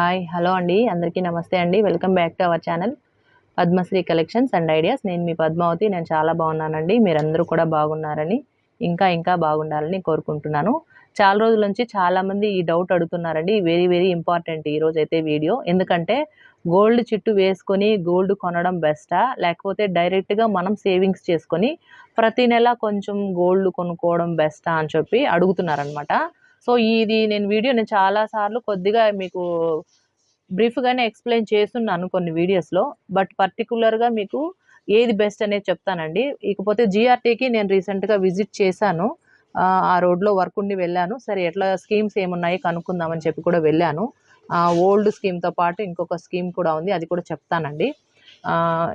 Hi hello అండి. అందరికీ నమస్తే అండి. Welcome back to our channel Padmashri collections and ideas. నేను మీ పద్మావతి. నేను చాలా బాగున్నానండి. మీరందరూ కూడా బాగున్నారని ఇంకా ఇంకా బాగుండాలని కోరుకుంటున్నాను. చాలా రోజుల నుంచి చాలామంది ఈ డౌట్ అడుగుతున్నారండి. వెరీ వెరీ ఇంపార్టెంట్ ఈరోజు అయితే వీడియో. ఎందుకంటే గోల్డ్ చిట్టు వేసుకొని గోల్డ్ కొనడం బెస్టా? లేకపోతే డైరెక్ట్గా మనం సేవింగ్స్ చేసుకొని ప్రతి నెల కొంచెం గోల్డ్ కొనుక్కోవడం బెస్టా అని చెప్పి అడుగుతున్నారనమాట సో ఇది నేను వీడియో నేను చాలాసార్లు కొద్దిగా మీకు బ్రీఫ్గానే ఎక్స్ప్లెయిన్ చేస్తున్నాను కొన్ని వీడియోస్లో. బట్ పర్టికులర్గా మీకు ఏది బెస్ట్ అనేది చెప్తానండి. ఇకపోతే జిఆర్టీకి నేను రీసెంట్గా విజిట్ చేశాను. ఆ, రోడ్లో వర్క్ ఉండి వెళ్ళాను. సరే ఎట్లా స్కీమ్స్ ఏమున్నాయి కనుక్కుందామని చెప్పి కూడా వెళ్ళాను. ఓల్డ్ స్కీమ్తో పాటు ఇంకొక స్కీమ్ కూడా ఉంది. అది కూడా చెప్తానండి.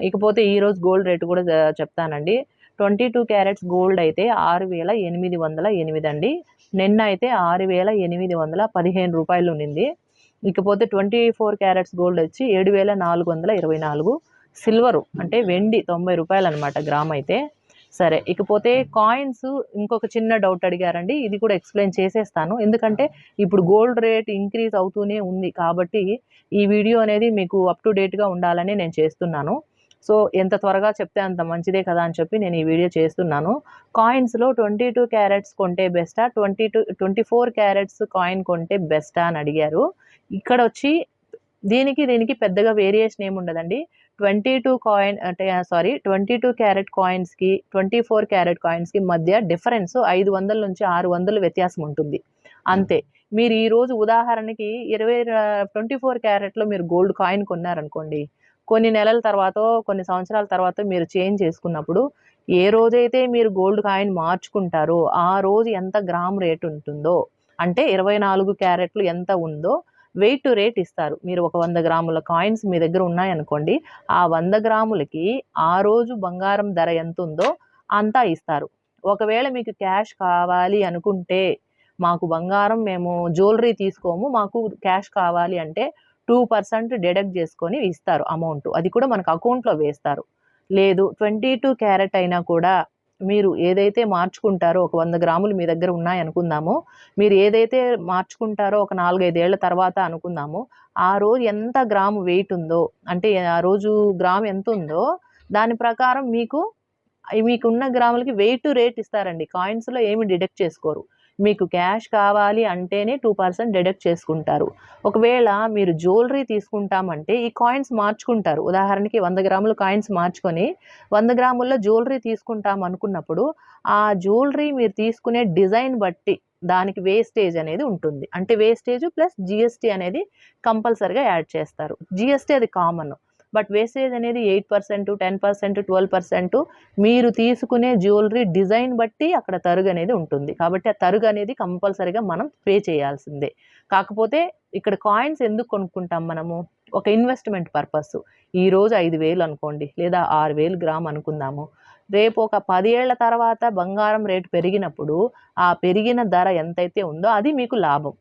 ఇకపోతే ఈరోజు గోల్డ్ రేటు కూడా చెప్తానండి. ట్వంటీ టూ క్యారెట్స్ గోల్డ్ అయితే ఆరు వేల ఎనిమిది వందల ఎనిమిది అండి. నిన్న అయితే ఆరు వేల ఎనిమిది వందల పదిహేను రూపాయలు ఉండింది ఇకపోతే ట్వంటీ ఫోర్ క్యారెట్స్ గోల్డ్ వచ్చి ఏడు వేల నాలుగు వందల ఇరవై నాలుగు. సిల్వరు అంటే వెండి తొంభై రూపాయలు అనమాట గ్రామ్ అయితే. సరే ఇకపోతే కాయిన్స్ ఇంకొక చిన్న డౌట్ అడిగారండి. ఇది కూడా ఎక్స్ప్లెయిన్ చేసేస్తాను. ఎందుకంటే ఇప్పుడు గోల్డ్ రేట్ ఇంక్రీజ్ అవుతూనే ఉంది కాబట్టి ఈ వీడియో అనేది మీకు అప్ టు డేట్గా ఉండాలని నేను చేస్తున్నాను. సో ఎంత త్వరగా చెప్తే అంత మంచిదే కదా అని చెప్పి నేను ఈ వీడియో చేస్తున్నాను. కాయిన్స్లో ట్వంటీ టూ క్యారెట్స్ కొంటే బెస్టా? Twenty two twenty four carats coin కొంటే బెస్టా అని అడిగారు. ఇక్కడ వచ్చి దీనికి దీనికి పెద్దగా వేరియేషన్ ఏమి ఉండదండి ట్వంటీ టూ కాయిన్ అంటే సారీ ట్వంటీ టూ క్యారెట్ కాయిన్స్కి ట్వంటీ ఫోర్ క్యారెట్ కాయిన్స్కి మధ్య డిఫరెన్స్ ఐదు వందల నుంచి ఆరు వందలు వ్యత్యాసం ఉంటుంది. అంతే. మీరు ఈరోజు ఉదాహరణకి ఇరవై ట్వంటీ ఫోర్ క్యారెట్లో మీరు గోల్డ్ కాయిన్ కొన్నారనుకోండి కొన్ని నెలల తర్వాత కొన్ని సంవత్సరాల తర్వాత మీరు చేంజ్ చేసుకున్నప్పుడు ఏ రోజైతే మీరు గోల్డ్ కాయిన్ మార్చుకుంటారో ఆ రోజు ఎంత గ్రామ్ రేట్ ఉంటుందో అంటే ఇరవై నాలుగు క్యారెట్లు ఎంత ఉందో వెయిట్ టు రేట్ ఇస్తారు. మీరు ఒక వంద గ్రాముల కాయిన్స్ మీ దగ్గర ఉన్నాయనుకోండి ఆ వంద గ్రాములకి ఆ రోజు బంగారం ధర ఎంత ఉందో అంతా ఇస్తారు. ఒకవేళ మీకు క్యాష్ కావాలి అనుకుంటే మాకు బంగారం మేము జ్యువెలరీ తీసుకోము మాకు క్యాష్ కావాలి అంటే టూ పర్సెంట్ డిడక్ట్ చేసుకొని ఇస్తారు అమౌంట్. అది కూడా మనకు అకౌంట్లో వేస్తారు. లేదు ట్వంటీ టూ క్యారెట్ అయినా కూడా మీరు ఏదైతే మార్చుకుంటారో ఒక వంద గ్రాములు మీ దగ్గర ఉన్నాయి అనుకుందాము. మీరు ఏదైతే మార్చుకుంటారో ఒక నాలుగైదేళ్ళ తర్వాత అనుకుందాము. ఆ రోజు ఎంత గ్రాము వెయిట్ ఉందో అంటే ఆ రోజు గ్రామ్ ఎంత ఉందో దాని ప్రకారం మీకు మీకున్న గ్రాములకి వెయిట్ రేట్ ఇస్తారండి. కాయిన్స్లో ఏమి డిడక్ట్ చేసుకోరు. మీకు క్యాష్ కావాలి అంటేనే టూ పర్సెంట్ డిడక్ట్ చేసుకుంటారు. ఒకవేళ మీరు జ్యువెలరీ తీసుకుంటామంటే ఈ కాయిన్స్ మార్చుకుంటారు. ఉదాహరణకి వంద గ్రాముల కాయిన్స్ మార్చుకొని వంద గ్రాముల్లో జ్యువెలరీ తీసుకుంటాం అనుకున్నప్పుడు ఆ జ్యువెలరీ మీరు తీసుకునే డిజైన్ బట్టి దానికి వేస్టేజ్ అనేది ఉంటుంది. అంటే వేస్టేజ్ ప్లస్ జిఎస్టీ అనేది కంపల్సరిగా యాడ్ చేస్తారు. జిఎస్టీ అది కామన్. బట్ వేస్టేజ్ అనేది eight percent ten percent twelve percent మీరు తీసుకునే జ్యువెలరీ డిజైన్ బట్టి అక్కడ తరుగు అనేది ఉంటుంది. కాబట్టి ఆ తరుగు అనేది కంపల్సరిగా మనం పే చేయాల్సిందే. కాకపోతే ఇక్కడ కాయిన్స్ ఎందుకు కొనుక్కుంటాం మనము? ఒక ఇన్వెస్ట్మెంట్ పర్పస్. ఈరోజు ఐదు వేలు అనుకోండి లేదా ఆరు వేలు గ్రామ్ అనుకుందాము. రేపు ఒక పది తర్వాత బంగారం రేటు పెరిగినప్పుడు ఆ పెరిగిన ధర ఎంతైతే ఉందో అది మీకు లాభం.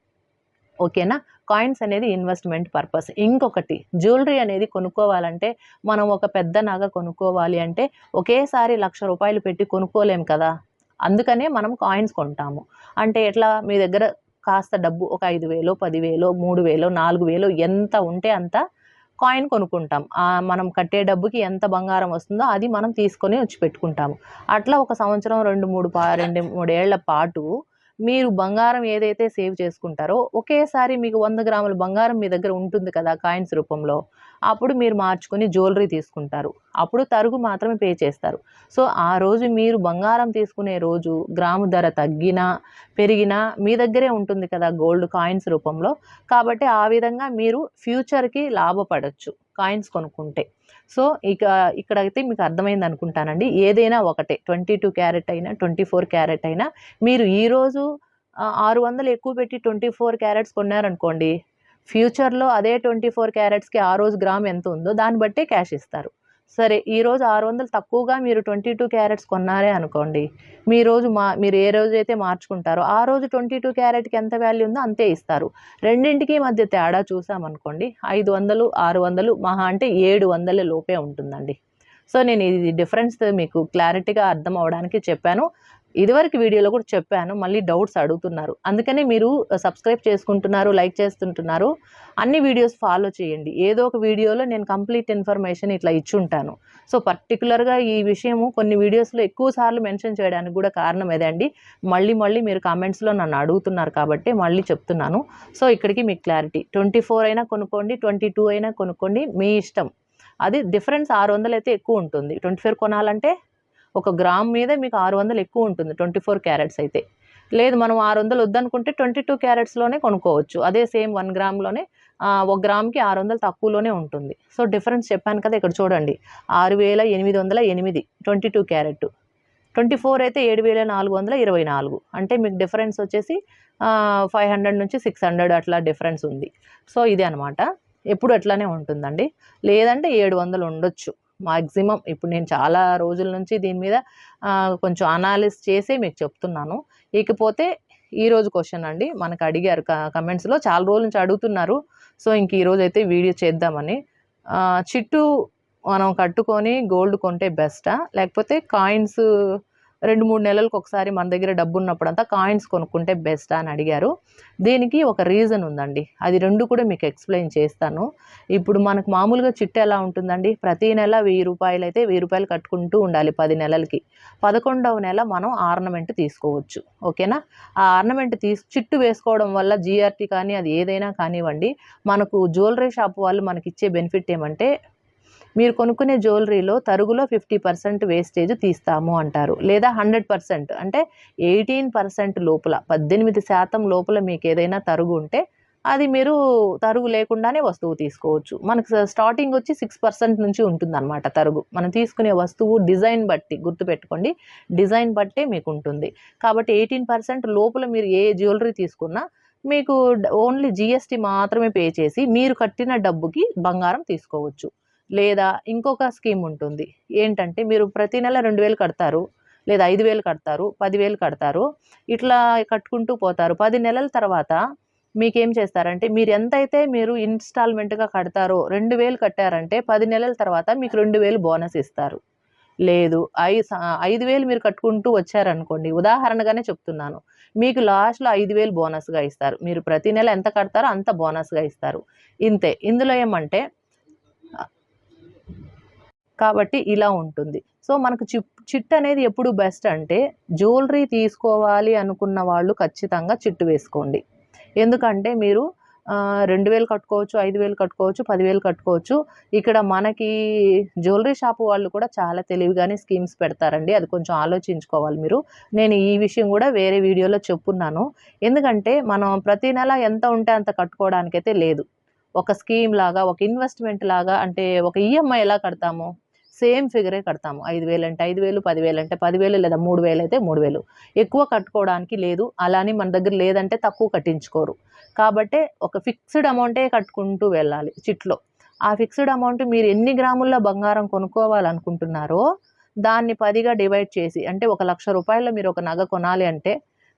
ఓకేనా? కాయిన్స్ అనేది ఇన్వెస్ట్మెంట్ పర్పస్. ఇంకొకటి జ్యువెలరీ అనేది కొనుక్కోవాలంటే మనం ఒక పెద్ద నగ కొనుక్కోవాలి అంటే ఒకేసారి లక్ష రూపాయలు పెట్టి కొనుక్కోలేం కదా. అందుకనే మనం కాయిన్స్ కొంటాము. అంటే ఎట్లా? మీ దగ్గర కాస్త డబ్బు ఒక ఐదు వేలో పదివేలో మూడు వేలో నాలుగు వేలో ఎంత ఉంటే అంత కాయిన్ కొనుక్కుంటాం. మనం కట్టే డబ్బుకి ఎంత బంగారం వస్తుందో అది మనం తీసుకొని వచ్చి పెట్టుకుంటాము. అట్లా ఒక సంవత్సరం రెండు మూడు పా రెండు మూడేళ్ళ పాటు మీరు బంగారం ఏదైతే సేవ్ చేసుకుంటారో ఒకేసారి మీకు వంద గ్రాముల బంగారం మీ దగ్గర ఉంటుంది కదా కాయిన్స్ రూపంలో. అప్పుడు మీరు మార్చుకొని జ్యువెలరీ తీసుకుంటారు. అప్పుడు తరుగు మాత్రమే పే చేస్తారు. సో ఆ రోజు మీరు బంగారం తీసుకునే రోజు గ్రాము ధర తగ్గినా పెరిగినా మీ దగ్గరే ఉంటుంది కదా గోల్డ్ కాయిన్స్ రూపంలో. కాబట్టి ఆ విధంగా మీరు ఫ్యూచర్కి లాభపడచ్చు కాయిన్స్ కొనుక్కుంటే. సో ఇక ఇక్కడైతే మీకు అర్థమైంది అనుకుంటానండి. ఏదైనా ఒకటే ట్వంటీ టూ క్యారెట్ అయినా ట్వంటీ ఫోర్ క్యారెట్ అయినా మీరు ఈరోజు ఆరు వందలు ఎక్కువ పెట్టి ట్వంటీ ఫోర్ క్యారెట్స్ కొన్నారనుకోండి ఫ్యూచర్లో అదే ట్వంటీ ఫోర్ క్యారెట్స్కి ఆ రోజు గ్రామ్ ఎంత ఉందో దాన్ని బట్టే క్యాష్ ఇస్తారు. సరే ఈరోజు ఆరు వందలు తక్కువగా మీరు ట్వంటీ టూ క్యారెట్స్ కొన్నారే అనుకోండి. మీ రోజు మా మీరు ఏ రోజు అయితే మార్చుకుంటారో ఆ రోజు ట్వంటీ టూ క్యారెట్కి ఎంత వాల్యూ ఉందో అంతే ఇస్తారు. రెండింటికి మధ్య తేడా చూసామనుకోండి ఐదు వందలు ఆరు వందలు మహా అంటే ఏడు వందల లోపే ఉంటుందండి. సో నేను ఇది డిఫరెన్స్ మీకు క్లారిటీగా అర్థం అవడానికి చెప్పాను. ఇదివరకు వీడియోలో కూడా చెప్పాను మళ్ళీ డౌట్స్ అడుగుతున్నారు. అందుకనే మీరు సబ్స్క్రైబ్ చేసుకుంటున్నారు లైక్ చేస్తుంటున్నారు. అన్ని వీడియోస్ ఫాలో చేయండి. ఏదో ఒక వీడియోలో నేను కంప్లీట్ ఇన్ఫర్మేషన్ ఇట్లా ఇచ్చుంటాను. సో పర్టికులర్గా ఈ విషయము కొన్ని వీడియోస్లో ఎక్కువ సార్లు మెన్షన్ చేయడానికి కూడా కారణం ఏదండి? అండి మళ్ళీ మళ్ళీ మీరు కామెంట్స్లో నన్ను అడుగుతున్నారు కాబట్టి మళ్ళీ చెప్తున్నాను. సో ఇక్కడికి మీకు క్లారిటీ. ట్వంటీ ఫోర్ అయినా కొనుక్కోండి ట్వంటీ టూ అయినా కొనుక్కోండి మీ ఇష్టం. అది డిఫరెన్స్ ఆరు వందలు అయితే ఎక్కువ ఉంటుంది. ట్వంటీ ఫోర్ కొనాలంటే ఒక గ్రామ్ మీద మీకు ఆరు వందలు ఎక్కువ ఉంటుంది ట్వంటీ ఫోర్ క్యారెట్స్ అయితే. లేదు మనం ఆరు వందలు వద్దనుకుంటే ట్వంటీ టూ క్యారెట్స్లోనే కొనుక్కోవచ్చు. అదే సేమ్ వన్ గ్రామ్లోనే ఒక గ్రామ్కి ఆరు వందలు తక్కువలోనే ఉంటుంది. సో డిఫరెన్స్ చెప్పాను కదా ఇక్కడ చూడండి. ఆరు వేల ఎనిమిది వందల ఎనిమిది twenty two carat. Twenty four అయితే ఏడు వేల నాలుగు వందల ఇరవై నాలుగు. అంటే మీకు డిఫరెన్స్ వచ్చేసి ఫైవ్ హండ్రెడ్ నుంచి సిక్స్ హండ్రెడ్ అట్లా డిఫరెన్స్ ఉంది. సో ఇది అనమాట ఎప్పుడు అట్లానే ఉంటుందండి. లేదంటే ఏడు వందలు ఉండొచ్చు. మాక్సిమం ఇప్పుడు నేను చాలా రోజుల నుంచి దీని మీద కొంచెం అనాలిస్ చేసి మీకు చెప్తున్నాను. ఇకపోతే ఈరోజు క్వశ్చన్ అండి. మనకు అడిగారు కమెంట్స్లో చాలా రోజుల నుంచి అడుగుతున్నారు. సో ఇంక ఈరోజు అయితే వీడియో చేద్దామని. చిట్టు మనం కట్టుకొని గోల్డ్ కొంటే బెస్టా లేకపోతే కాయిన్స్ రెండు మూడు నెలలకు ఒకసారి మన దగ్గర డబ్బు ఉన్నప్పుడంతా కాయిన్స్ కొనుక్కుంటే బెస్ట్ అని అడిగారు. దీనికి ఒక రీజన్ ఉందండి. అది రెండు కూడా మీకు ఎక్స్ప్లెయిన్ చేస్తాను. ఇప్పుడు మనకు మామూలుగా చిట్టు ఎలా ఉంటుందండి? ప్రతి నెల వెయ్యి రూపాయలు అయితే వెయ్యి రూపాయలు కట్టుకుంటూ ఉండాలి పది నెలలకి. పదకొండవ నెల మనం ఆర్నమెంట్ తీసుకోవచ్చు. ఓకేనా? ఆ ఆర్నమెంట్ తీసు చిట్టు వేసుకోవడం వల్ల జిఆర్టీ కానీ అది ఏదైనా కానివ్వండి మనకు జ్యువెలరీ షాప్ వాళ్ళు మనకి ఇచ్చే బెనిఫిట్ ఏమంటే మీరు కొనుక్కునే జ్యువెలరీలో తరుగులో ఫిఫ్టీ పర్సెంట్ వేస్టేజ్ తీస్తాము అంటారు. లేదా హండ్రెడ్ పర్సెంట్ అంటే ఎయిటీన్ పర్సెంట్ లోపల పద్దెనిమిది శాతం లోపల మీకు ఏదైనా తరుగు ఉంటే అది మీరు తరుగు లేకుండానే వస్తువు తీసుకోవచ్చు. మనకు స్టార్టింగ్ వచ్చి సిక్స్ పర్సెంట్ నుంచి ఉంటుందన్నమాట తరుగు. మనం తీసుకునే వస్తువు డిజైన్ బట్టి గుర్తుపెట్టుకోండి డిజైన్ బట్టే మీకు ఉంటుంది. కాబట్టి ఎయిటీన్ పర్సెంట్ లోపల మీరు ఏ జ్యువెలరీ తీసుకున్నా మీకు ఓన్లీ జిఎస్టీ మాత్రమే పే చేసి మీరు కట్టిన డబ్బుకి బంగారం తీసుకోవచ్చు. లేదా ఇంకొక స్కీమ్ ఉంటుంది. ఏంటంటే మీరు ప్రతి నెల రెండు వేలు కడతారు లేదా ఐదు వేలు కడతారు పదివేలు కడతారు ఇట్లా కట్టుకుంటూ పోతారు. పది నెలల తర్వాత మీకేం చేస్తారంటే మీరు ఎంతైతే మీరు ఇన్స్టాల్మెంట్గా కడతారో రెండు వేలు కట్టారంటే పది నెలల తర్వాత మీకు రెండు వేలు బోనస్ ఇస్తారు. లేదు ఐ స- ఐదు వేలు మీరు కట్టుకుంటూ వచ్చారనుకోండి ఉదాహరణగానే చెప్తున్నాను. మీకు లాస్ట్లో ఐదు వేలు బోనస్గా ఇస్తారు. మీరు ప్రతి నెల ఎంత కడతారో అంత బోనస్గా ఇస్తారు. ఇంతే. ఇందులో ఏమంటే కాబట్టి ఇలా ఉంటుంది. సో మనకు చిప్ చిట్ అనేది ఎప్పుడు బెస్ట్ అంటే జ్యువెలరీ తీసుకోవాలి అనుకున్న వాళ్ళు ఖచ్చితంగా చిట్టు వేసుకోండి. ఎందుకంటే మీరు రెండు వేలు కట్టుకోవచ్చు ఐదు వేలు కట్టుకోవచ్చు పదివేలు కట్టుకోవచ్చు. ఇక్కడ మనకి జ్యువెలరీ షాప్ వాళ్ళు కూడా చాలా తెలివిగానే స్కీమ్స్ పెడతారండి. అది కొంచెం ఆలోచించుకోవాలి మీరు. నేను ఈ విషయం కూడా వేరే వీడియోలో చెప్పున్నాను. ఎందుకంటే మనం ప్రతి నెల ఎంత ఉంటే అంత కట్టుకోవడానికైతే లేదు. ఒక స్కీమ్ లాగా ఒక ఇన్వెస్ట్మెంట్ లాగా అంటే ఒక ఈఎంఐ ఎలా కడతాము? సేమ్ ఫిగరే కడతాము. ఐదు వేలు అంటే ఐదు వేలు పదివేలు అంటే పదివేలు లేదా మూడు వేలు అయితే మూడు వేలు. ఎక్కువ కట్టుకోవడానికి లేదు. అలానే మన దగ్గర లేదంటే తక్కువ కట్టించుకోరు. కాబట్టి ఒక ఫిక్స్డ్ అమౌంటే కట్టుకుంటూ వెళ్ళాలి చిట్లో. ఆ ఫిక్స్డ్ అమౌంట్ మీరు ఎన్ని గ్రాముల బంగారం కొనుక్కోవాలనుకుంటున్నారో దాన్ని పదిగా డివైడ్ చేసి అంటే ఒక లక్ష రూపాయల మీరు ఒక నగ కొనాలి అంటే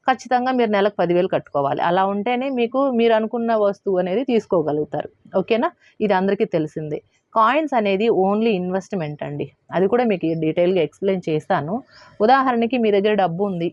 ఖచ్చితంగా మీరు నెలకు పదివేలు కట్టుకోవాలి. అలా ఉంటేనే మీకు మీరు అనుకున్న వస్తువు అనేది తీసుకోగలుగుతారు. ఓకేనా? ఇది అందరికీ తెలిసిందే. కాయిన్స్ అనేది ఓన్లీ ఇన్వెస్ట్మెంట్ అండి. అది కూడా మీకు డీటెయిల్గా ఎక్స్ప్లెయిన్ చేస్తాను. ఉదాహరణకి మీ దగ్గర డబ్బు ఉంది.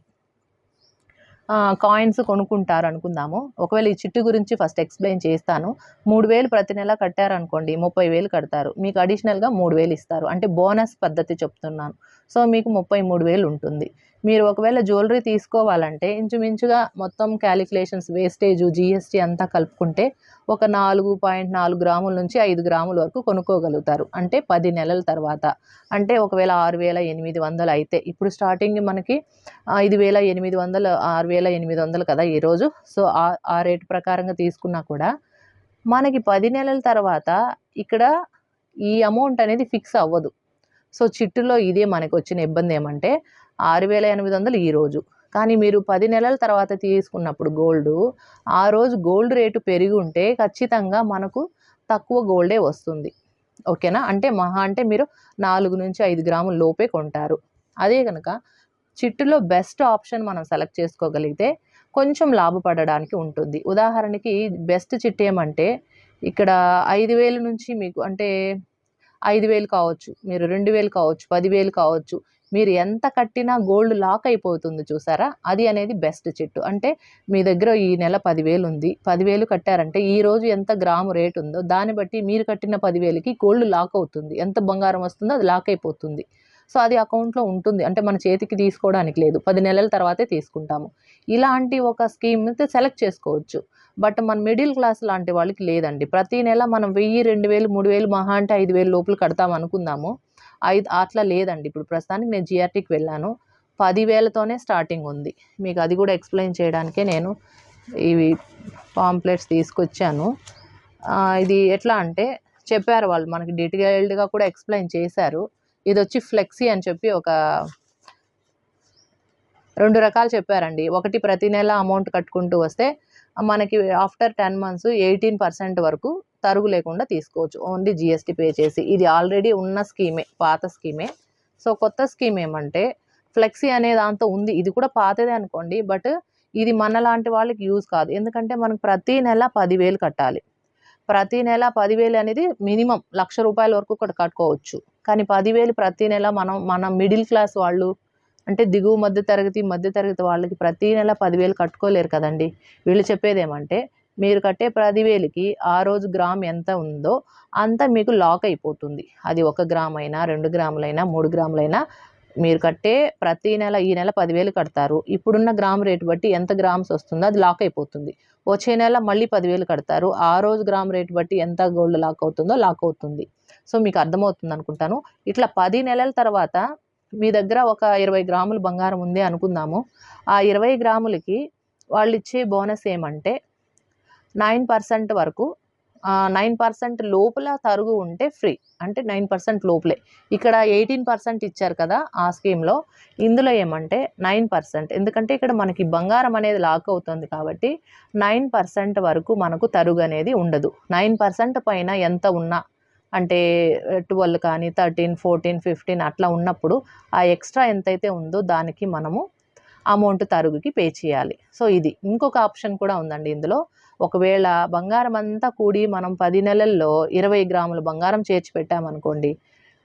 కాయిన్స్ కొనుక్కుంటారు అనుకుందాము ఒకవేళ ఈ చిట్టు గురించి ఫస్ట్ ఎక్స్ప్లెయిన్ చేస్తాను. మూడు వేలు ప్రతి నెల కట్టారనుకోండి ముప్పై వేలు కడతారు. మీకు అడిషనల్గా మూడు వేలు ఇస్తారు. అంటే బోనస్ పద్ధతి చెప్తున్నాను. సో మీకు ముప్పై మూడు వేలు ఉంటుంది. మీరు ఒకవేళ జ్యువెలరీ తీసుకోవాలంటే ఇంచుమించుగా మొత్తం క్యాలిక్యులేషన్స్ వేస్టేజ్ జిఎస్టీ అంతా కలుపుకుంటే ఒక నాలుగు పాయింట్ నాలుగు గ్రాముల నుంచి ఐదు గ్రాముల వరకు కొనుక్కోగలుగుతారు. అంటే పది నెలల తర్వాత. అంటే ఒకవేళ ఆరు వేల ఎనిమిది వందలు అయితే. ఇప్పుడు స్టార్టింగ్ మనకి ఐదు వేల ఎనిమిది వందలు ఆరు వేల ఎనిమిది వందలు కదా ఈరోజు సో ఆ ఆ రేటు ప్రకారంగా తీసుకున్నా కూడా మనకి పది నెలల తర్వాత ఇక్కడ ఈ అమౌంట్ అనేది ఫిక్స్ అవ్వదు. సో చిట్టులో ఇదే మనకు వచ్చిన ఇబ్బంది ఏమంటే ఆరు వేల ఎనిమిది వందలు ఈరోజు కానీ మీరు పది నెలల తర్వాత తీసుకున్నప్పుడు గోల్డ్ ఆ రోజు గోల్డ్ రేటు పెరిగి ఉంటే ఖచ్చితంగా మనకు తక్కువ గోల్డే వస్తుంది. ఓకేనా? అంటే మహా అంటే మీరు నాలుగు నుంచి ఐదు గ్రాముల లోపే కొంటారు. అదే కనుక చిట్టులో బెస్ట్ ఆప్షన్ మనం సెలెక్ట్ చేసుకోగలిగితే కొంచెం లాభపడడానికి ఉంటుంది. ఉదాహరణకి బెస్ట్ చిట్ ఏమంటే ఇక్కడ ఐదు వేలు నుంచి మీకు అంటే ఐదు వేలు కావచ్చు మీరు రెండు వేలు కావచ్చు పదివేలు కావచ్చు మీరు ఎంత కట్టినా గోల్డ్ లాక్ అయిపోతుంది చూసారా? అది అనేది బెస్ట్ చెట్టు. అంటే మీ దగ్గర ఈ నెల పదివేలు ఉంది పదివేలు కట్టారంటే ఈ రోజు ఎంత గ్రాము రేట్ ఉందో దాన్ని బట్టి మీరు కట్టిన పదివేలకి గోల్డ్ లాక్ అవుతుంది. ఎంత బంగారం వస్తుందో అది లాక్ అయిపోతుంది. సో అది అకౌంట్లో ఉంటుంది. అంటే మన చేతికి తీసుకోవడానికి లేదు. పది నెలల తర్వాతే తీసుకుంటాము. ఇలాంటి ఒక స్కీమ్ అయితే సెలెక్ట్ చేసుకోవచ్చు. బట్ మన మిడిల్ క్లాస్ లాంటి వాళ్ళకి లేదండి. ప్రతి నెల మనం వెయ్యి రెండు వేలు మూడు వేలు మహా అంటే ఐదు వేలు లోపల కడతాం అనుకుందాము. ఐదు అట్లా లేదండి. ఇప్పుడు ప్రస్తుతానికి నేను జిఆర్టీకి వెళ్ళాను. పదివేలతోనే స్టార్టింగ్ ఉంది. మీకు అది కూడా ఎక్స్ప్లెయిన్ చేయడానికే నేను ఇవి పాంప్లెట్స్ తీసుకొచ్చాను. ఇది ఎట్లా అంటే చెప్పారు వాళ్ళు. మనకి డీటెయిల్డ్గా కూడా ఎక్స్ప్లెయిన్ చేశారు. ఇది వచ్చి ఫ్లెక్సీ అని చెప్పి ఒక రెండు రకాలు చెప్పారండి. ఒకటి ప్రతి నెల అమౌంట్ కట్టుకుంటూ వస్తే మనకి after ten months eighteen percent వరకు తరుగు లేకుండా తీసుకోవచ్చు. ఓన్లీ జిఎస్టీ పే చేసి. ఇది ఆల్రెడీ ఉన్న స్కీమే పాత స్కీమే. సో కొత్త స్కీమ్ ఏమంటే ఫ్లెక్సీ అనే దాంతో ఉంది. ఇది కూడా పాతదే అనుకోండి బట్ ఇది మన లాంటి వాళ్ళకి యూజ్ కాదు. ఎందుకంటే మనకు ప్రతి నెల పదివేలు కట్టాలి. ప్రతి నెల పదివేలు అనేది మినిమం లక్ష రూపాయల వరకు కూడా కట్టుకోవచ్చు. కానీ పదివేలు ప్రతి నెల మనం మన మిడిల్ క్లాస్ వాళ్ళు అంటే దిగువ మధ్య తరగతి మధ్య తరగతి వాళ్ళకి ప్రతి నెల పదివేలు కట్టుకోలేరు కదండి. వీళ్ళు చెప్పేది ఏమంటే మీరు కట్టే పదివేలకి ఆ రోజు గ్రామ్ ఎంత ఉందో అంత మీకు లాక్ అయిపోతుంది. అది ఒక గ్రామ్ అయినా రెండు గ్రాములైనా మూడు గ్రాములైనా మీరు కట్టే ప్రతి నెల ఈ నెల పదివేలు కడతారు. ఇప్పుడున్న గ్రామ్ రేటు బట్టి ఎంత గ్రామ్స్ వస్తుందో అది లాక్ అయిపోతుంది. వచ్చే నెల మళ్ళీ పదివేలు కడతారు. ఆ రోజు గ్రామ్ రేటు బట్టి ఎంత గోల్డ్ లాక్ అవుతుందో లాక్ అవుతుంది. సో మీకు అర్థమవుతుంది అనుకుంటాను. ఇట్లా పది నెలల తర్వాత మీ దగ్గర ఒక ఇరవై గ్రాములు బంగారం ఉంది అనుకుందాము. ఆ ఇరవై గ్రాములకి వాళ్ళు ఇచ్చే బోనస్ ఏమంటే నైన్ పర్సెంట్ వరకు నైన్ పర్సెంట్ లోపల తరుగు ఉంటే ఫ్రీ. అంటే నైన్ పర్సెంట్ లోపలే. ఇక్కడ ఎయిటీన్ పర్సెంట్ ఇచ్చారు కదా ఆ స్కీమ్లో. ఇందులో ఏమంటే నైన్ పర్సెంట్. ఎందుకంటే ఇక్కడ మనకి బంగారం అనేది లాక్ అవుతుంది కాబట్టి నైన్ పర్సెంట్ వరకు మనకు తరుగు అనేది ఉండదు. నైన్ పర్సెంట్ పైన ఎంత ఉన్నా అంటే ట్వెల్వ్ కానీ థర్టీన్ ఫోర్టీన్ ఫిఫ్టీన్ అట్లా ఉన్నప్పుడు ఆ ఎక్స్ట్రా ఎంతైతే ఉందో దానికి మనము అమౌంట్ తరుగుకి పే చేయాలి. సో ఇది. ఇంకొక ఆప్షన్ కూడా ఉందండి ఇందులో. ఒకవేళ బంగారం అంతా కూడి మనం పది నెలల్లో ఇరవై గ్రాముల బంగారం చేర్చి పెట్టామనుకోండి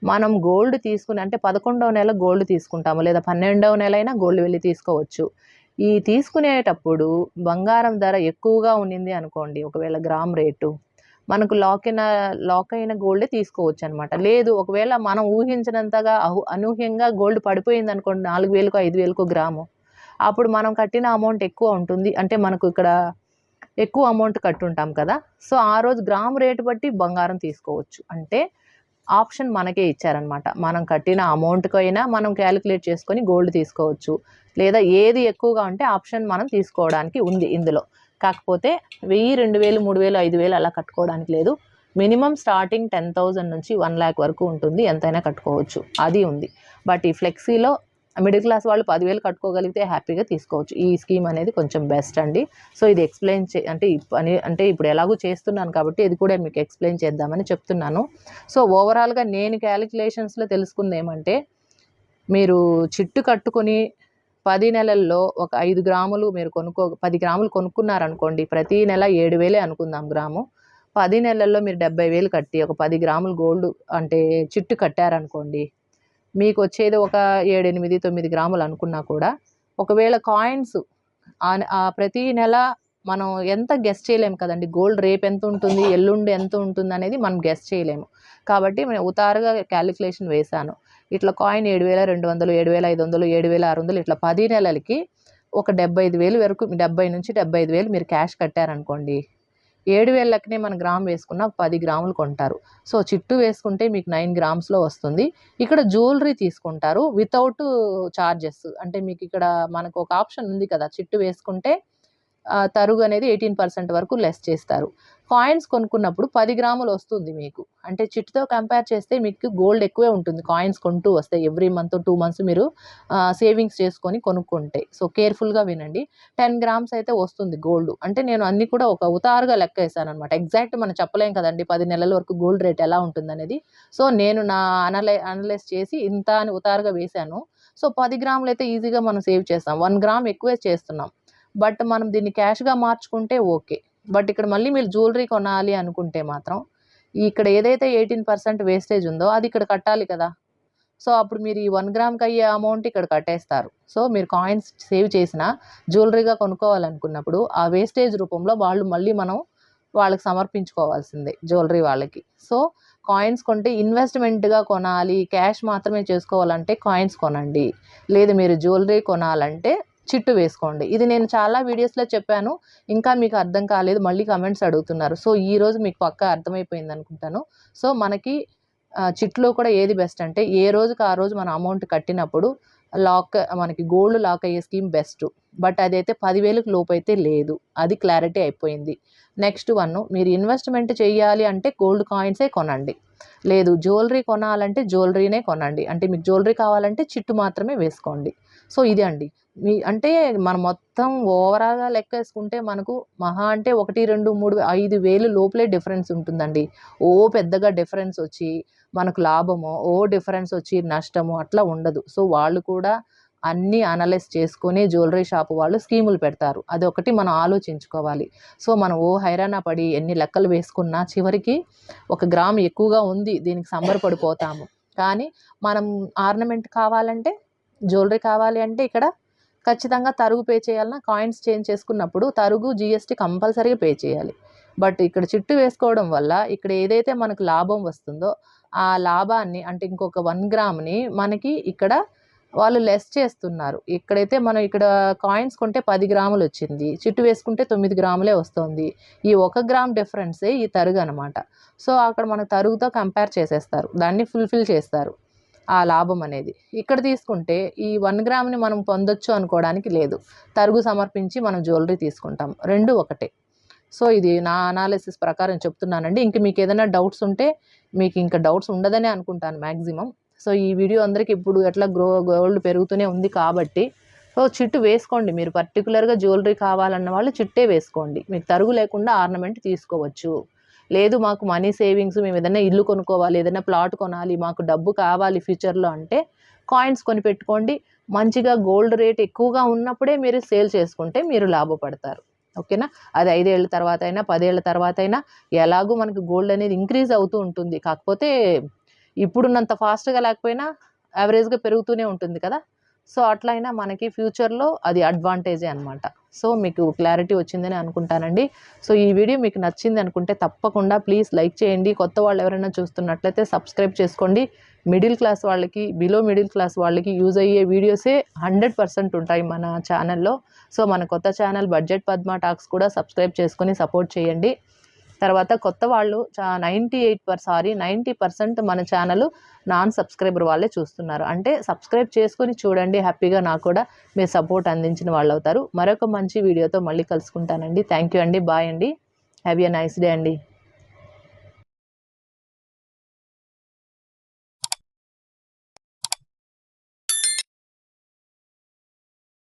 మనం గోల్డ్ తీసుకుని అంటే పదకొండవ నెల గోల్డ్ తీసుకుంటాము లేదా పన్నెండవ నెల అయినా గోల్డ్ వెళ్ళి తీసుకోవచ్చు. ఈ తీసుకునేటప్పుడు బంగారం ధర ఎక్కువగా ఉన్నింది అనుకోండి ఒకవేళ గ్రామ్ రేటు మనకు లాక్ అయిన లాక్ అయిన గోల్డే తీసుకోవచ్చు అనమాట లేదు ఒకవేళ మనం ఊహించినంతగా అహు అనూహ్యంగా గోల్డ్ పడిపోయింది అనుకోండి నాలుగు వేలకు ఐదు వేలకు గ్రాము అప్పుడు మనం కట్టిన అమౌంట్ ఎక్కువ ఉంటుంది. అంటే మనకు ఇక్కడ ఎక్కువ అమౌంట్ కట్టుంటాం కదా. సో ఆ రోజు గ్రామ్ రేటు బట్టి బంగారం తీసుకోవచ్చు. అంటే ఆప్షన్ మనకే ఇచ్చారనమాట మనం కట్టిన అమౌంట్కి అయినా మనం క్యాలిక్యులేట్ చేసుకొని గోల్డ్ తీసుకోవచ్చు. లేదా ఏది ఎక్కువగా ఉంటే ఆప్షన్ మనం తీసుకోవడానికి ఉంది ఇందులో. కాకపోతే వెయ్యి రెండు వేలు మూడు వేలు ఐదు వేలు అలా కట్టుకోవడానికి లేదు. మినిమం స్టార్టింగ్ టెన్ థౌజండ్ నుంచి వన్ ల్యాక్ వరకు ఉంటుంది. ఎంతైనా కట్టుకోవచ్చు. అది ఉంది. బట్ ఈ ఫ్లెక్సీలో మిడిల్ క్లాస్ వాళ్ళు పదివేలు కట్టుకోగలిగితే హ్యాపీగా తీసుకోవచ్చు. ఈ స్కీమ్ అనేది కొంచెం బెస్ట్ అండి. సో ఇది ఎక్స్ప్లెయిన్ చే అంటే ఈ అంటే ఇప్పుడు ఎలాగో చేస్తున్నాను కాబట్టి ఇది కూడా మీకు ఎక్స్ప్లెయిన్ చేద్దామని చెప్తున్నాను. సో ఓవరాల్గా నేను క్యాలిక్యులేషన్స్లో తెలుసుకుంది ఏమంటే మీరు చిట్టు కట్టుకొని పది నెలల్లో ఒక ఐదు గ్రాములు మీరు కొనుక్కో పది గ్రాములు కొనుక్కున్నారనుకోండి ప్రతి నెల ఏడు వేలే అనుకుందాం గ్రాము. పది నెలల్లో మీరు డెబ్బై వేలు కట్టి ఒక పది గ్రాములు గోల్డ్ అంటే చిట్టు కట్టారనుకోండి మీకు వచ్చేది ఒక ఏడెనిమిది తొమ్మిది గ్రాములు అనుకున్నా కూడా ఒకవేళ కాయిన్స్ ఆ ప్రతి నెల మనం ఎంత గెస్ చేయలేము కదండి. గోల్డ్ రేపు ఎంత ఉంటుంది ఎల్లుండి ఎంత ఉంటుంది అనేది మనం గెస్ చేయలేము. కాబట్టి నేను ఉతారుగా క్యాలిక్యులేషన్ వేశాను. ఇట్లా కాయిన్ ఏడు వేల రెండు వందలు ఏడు వేల ఐదు వందలు ఏడు వేల ఆరు వందలు ఇట్లా పది నెలలకి ఒక డెబ్బై ఐదు వేలు వరకు డెబ్బై నుంచి డెబ్బై ఐదు వేలు మీరు క్యాష్ కట్టారనుకోండి. ఏడు వేల లెక్కనే మన గ్రామ్ వేసుకున్న పది గ్రాములు కొంటారు. సో చిట్టు వేసుకుంటే మీకు నైన్ గ్రామ్స్లో వస్తుంది. ఇక్కడ జ్యువెలరీ తీసుకుంటారు వితౌట్ చార్జెస్. అంటే మీకు ఇక్కడ మనకు ఒక ఆప్షన్ ఉంది కదా చిట్టు వేసుకుంటే తరుగు అనేది ఎయిటీన్ పర్సెంట్ వరకు లెస్ చేస్తారు. కాయిన్స్ కొనుక్కున్నప్పుడు పది గ్రాములు వస్తుంది మీకు. అంటే చిట్టుతో కంపేర్ చేస్తే మీకు గోల్డ్ ఎక్కువే ఉంటుంది. కాయిన్స్ కొంటూ వస్తే ఎవ్రీ మంత్ టూ మంత్స్ మీరు సేవింగ్స్ చేసుకొని కొనుక్కుంటే. సో కేర్ఫుల్గా వినండి. టెన్ గ్రామ్స్ అయితే వస్తుంది గోల్డ్ అంటే నేను అన్ని కూడా ఒక ఉతారుగా లెక్క వేసాను అనమాట ఎగ్జాక్ట్ మనం చెప్పలేం కదండి పది నెలల వరకు గోల్డ్ రేట్ ఎలా ఉంటుంది అనేది సో నేను నా అనలై అనలైజ్ చేసి ఇంత అని ఉతారుగా వేశాను సో పది గ్రాములు అయితే ఈజీగా మనం సేవ్ చేస్తాం. వన్ గ్రామ్ ఎక్కువే చేస్తున్నాం. బట్ మనం దీన్ని క్యాష్గా మార్చుకుంటే ఓకే. బట్ ఇక్కడ మళ్ళీ మీరు జ్యువెలరీ కొనాలి అనుకుంటే మాత్రం ఇక్కడ ఏదైతే ఎయిటీన్ పర్సెంట్ వేస్టేజ్ ఉందో అది ఇక్కడ కట్టాలి కదా. సో అప్పుడు మీరు ఈ వన్ గ్రామ్కి అయ్యే అమౌంట్ ఇక్కడ కట్టేస్తారు. సో మీరు కాయిన్స్ సేవ్ చేసిన జ్యువెలరీగా కొనుక్కోవాలనుకున్నప్పుడు ఆ వేస్టేజ్ రూపంలో వాళ్ళు మళ్ళీ మనం వాళ్ళకి సమర్పించుకోవాల్సిందే జ్యువెలరీ వాళ్ళకి. సో కాయిన్స్ కొంటే ఇన్వెస్ట్మెంట్గా కొనాలి క్యాష్ మాత్రమే చేసుకోవాలంటే కాయిన్స్ కొనండి. లేదు మీరు జ్యువెలరీ కొనాలంటే చిట్టు వేసుకోండి. ఇది నేను చాలా వీడియోస్లో చెప్పాను. ఇంకా మీకు అర్థం కాలేదు. మళ్ళీ కమెంట్స్ అడుగుతున్నారు. సో ఈ రోజు మీకు పక్కా అర్థమైపోయింది అనుకుంటాను. సో మనకి చిట్లో కూడా ఏది బెస్ట్ అంటే ఏ రోజుకి ఆ రోజు మన అమౌంట్ కట్టినప్పుడు లాక్ మనకి గోల్డ్ లాక్ అయ్యే స్కీమ్ బెస్ట్. బట్ అదైతే పదివేలకు లోపు అయితే లేదు. అది క్లారిటీ అయిపోయింది. నెక్స్ట్ వన్ మీరు ఇన్వెస్ట్మెంట్ చేయాలి అంటే గోల్డ్ కాయిన్సే కొనండి. లేదు జ్యువెలరీ కొనాలంటే జ్యువెలరీనే కొనండి. అంటే మీకు జ్యువెలరీ కావాలంటే చిట్టు మాత్రమే వేసుకోండి. సో ఇది అండి. అంటే మనం మొత్తం ఓవరాల్గా లెక్క వేసుకుంటే మనకు మహా అంటే ఒకటి రెండు మూడు ఐదు వేలు లోపలే డిఫరెన్స్ ఉంటుందండి. ఓ పెద్దగా డిఫరెన్స్ వచ్చి మనకు లాభము ఓ డిఫరెన్స్ వచ్చి నష్టము అట్లా ఉండదు. సో వాళ్ళు కూడా అన్నీ అనలైజ్ చేసుకొని జ్యువెలరీ షాప్ వాళ్ళు స్కీములు పెడతారు. అది ఒకటి మనం ఆలోచించుకోవాలి. సో మనం ఓ హైరాణ పడి ఎన్ని లెక్కలు వేసుకున్నా చివరికి ఒక గ్రామ్ ఎక్కువగా ఉంది దీనికి సంబరపడిపోతాము. కానీ మనం ఆర్నమెంట్ కావాలంటే జ్యువెలరీ కావాలి అంటే ఇక్కడ ఖచ్చితంగా తరుగు పే చేయాలన్నా కాయిన్స్ చేంజ్ చేసుకున్నప్పుడు తరుగు జిఎస్టీ కంపల్సరీగా పే చేయాలి. బట్ ఇక్కడ చిట్టు వేసుకోవడం వల్ల ఇక్కడ ఏదైతే మనకు లాభం వస్తుందో ఆ లాభాన్ని అంటే ఇంకొక వన్ గ్రామ్ని మనకి ఇక్కడ వాళ్ళు లెస్ చేస్తున్నారు. ఇక్కడైతే మనం ఇక్కడ కాయిన్స్ కొంటే పది గ్రాములు వచ్చింది చిట్టు వేసుకుంటే తొమ్మిది గ్రాములే వస్తుంది. ఈ ఒక గ్రామ్ డిఫరెన్సే ఈ తరుగు అనమాట సో అక్కడ మనకు తరుగుతో కంపేర్ చేసేస్తారు. దాన్ని ఫుల్ఫిల్ చేస్తారు. ఆ లాభం అనేది. ఇక్కడ తీసుకుంటే ఈ వన్ గ్రామ్ని మనం పొందొచ్చు అనుకోవడానికి లేదు. తరుగు సమర్పించి మనం జ్యువెలరీ తీసుకుంటాం. రెండు ఒకటే. సో ఇది నా అనాలిసిస్ ప్రకారం చెప్తున్నానండి. ఇంక మీకు ఏదైనా డౌట్స్ ఉంటే మీకు ఇంకా డౌట్స్ ఉండదనే అనుకుంటాను మ్యాక్సిమం సో ఈ వీడియో అందరికీ ఇప్పుడు ఎట్లా గ్రో గోల్డ్ పెరుగుతూనే ఉంది కాబట్టి సో చిట్టు వేసుకోండి. మీరు పర్టికులర్గా జ్యువెలరీ కావాలన్న వాళ్ళు చిట్టే వేసుకోండి. మీకు తరుగు లేకుండా ఆర్నమెంట్ తీసుకోవచ్చు. లేదు మాకు మనీ సేవింగ్స్ మేము ఏదైనా ఇల్లు కొనుక్కోవాలి ఏదైనా ప్లాట్ కొనాలి మాకు డబ్బు కావాలి ఫ్యూచర్లో అంటే కాయిన్స్ కొనిపెట్టుకోండి. మంచిగా గోల్డ్ రేట్ ఎక్కువగా ఉన్నప్పుడే మీరు సేల్ చేసుకుంటే మీరు లాభపడతారు. ఓకేనా? అది ఐదేళ్ళ తర్వాత అయినా పదేళ్ళ తర్వాత అయినా ఎలాగూ మనకి గోల్డ్ అనేది ఇంక్రీజ్ అవుతూ ఉంటుంది. కాకపోతే ఇప్పుడున్నంత ఫాస్ట్గా లేకపోయినా యావరేజ్గా పెరుగుతూనే ఉంటుంది కదా? సో అట్లయినా మనకి ఫ్యూచర్లో అది అడ్వాంటేజే అనమాట సో మీకు క్లారిటీ వచ్చిందని అనుకుంటానండి. సో ఈ వీడియో మీకు నచ్చింది అనుకుంటే తప్పకుండా ప్లీజ్ లైక్ చేయండి. కొత్త వాళ్ళు ఎవరైనా చూస్తున్నట్లయితే సబ్స్క్రైబ్ చేసుకోండి. మిడిల్ క్లాస్ వాళ్ళకి బిలో మిడిల్ క్లాస్ వాళ్ళకి యూజ్ అయ్యే వీడియోసే హండ్రెడ్ పర్సెంట్ ఉంటాయి మన ఛానల్లో సో మన కొత్త ఛానల్ బడ్జెట్ పద్మ టాక్స్ కూడా సబ్స్క్రైబ్ చేసుకొని సపోర్ట్ చేయండి. తర్వాత కొత్త వాళ్ళు చా ninety eight per sorry ninety percent మన ఛానల్ నాన్ సబ్స్క్రైబర్ వాళ్ళే చూస్తున్నారు. అంటే సబ్స్క్రైబ్ చేసుకొని చూడండి హ్యాపీగా నాకు కూడా మీరు సపోర్ట్ అందించిన వాళ్ళు అవుతారు మరొక మంచి వీడియోతో మళ్ళీ కలుసుకుంటానండి. థ్యాంక్ యూ అండి. బాయ్ అండి. హ్యావ్ ఎ నైస్ డే అండి.